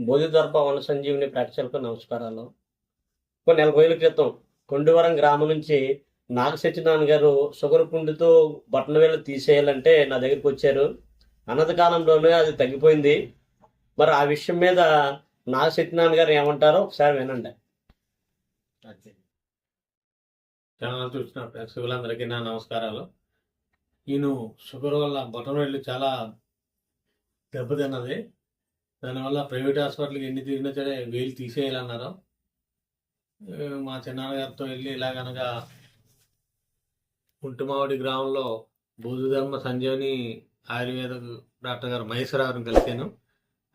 బోధిదర్భ వన సంజీవిని ప్రేక్షకులకు నమస్కారాలు. కొన్ని నెల రోజుల క్రితం కొండవరం గ్రామం నుంచి నాగ సత్యనారాయణ గారు షుగర్ పుండితో బట్టన వేలు తీసేయాలంటే నా దగ్గరికి వచ్చారు. అనంతకాలంలోనే అది తగ్గిపోయింది. మరి ఆ విషయం మీద నాగ సత్యనారాయణ గారు ఏమంటారో ఒకసారి వినండి. ఛానల్ చూసిన ప్రేక్షకులందరికీ నా నమస్కారాలు. నేను షుగర్ వల్ల బొటన వేళ్ళు చాలా దెబ్బతిన్నది. దానివల్ల ప్రైవేట్ హాస్పిటల్కి ఎన్ని తిరిగినా సరే వేలు తీసేయాలన్నారు. మా చిన్నాన్నగారితో వెళ్ళి ఇలాగనగా కుంటుమావడి గ్రామంలో బోధుధర్మ సంజీవని ఆయుర్వేద డాక్టర్ గారు మహేశ్వరరావుని కలిశాను.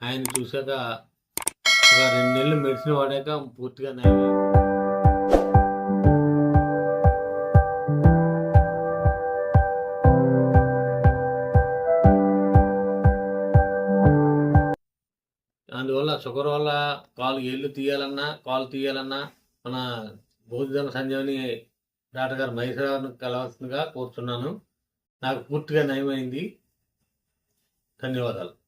ఆయన చూశాక ఒక రెండు నెలలు మెడిసిన్ వాడాక పూర్తిగా నయం అందువల్ల షుగర్ వల్ల కాలు ఏళ్ళు తీయాలన్నా కాలు తీయాలన్నా మన బౌద్ధ సంజీవని డాక్టర్ గారు మహేశ్వరరావుని కలవాల్సిందిగా కోరుతున్నాను నాకు పూర్తిగా నయమైంది. ధన్యవాదాలు.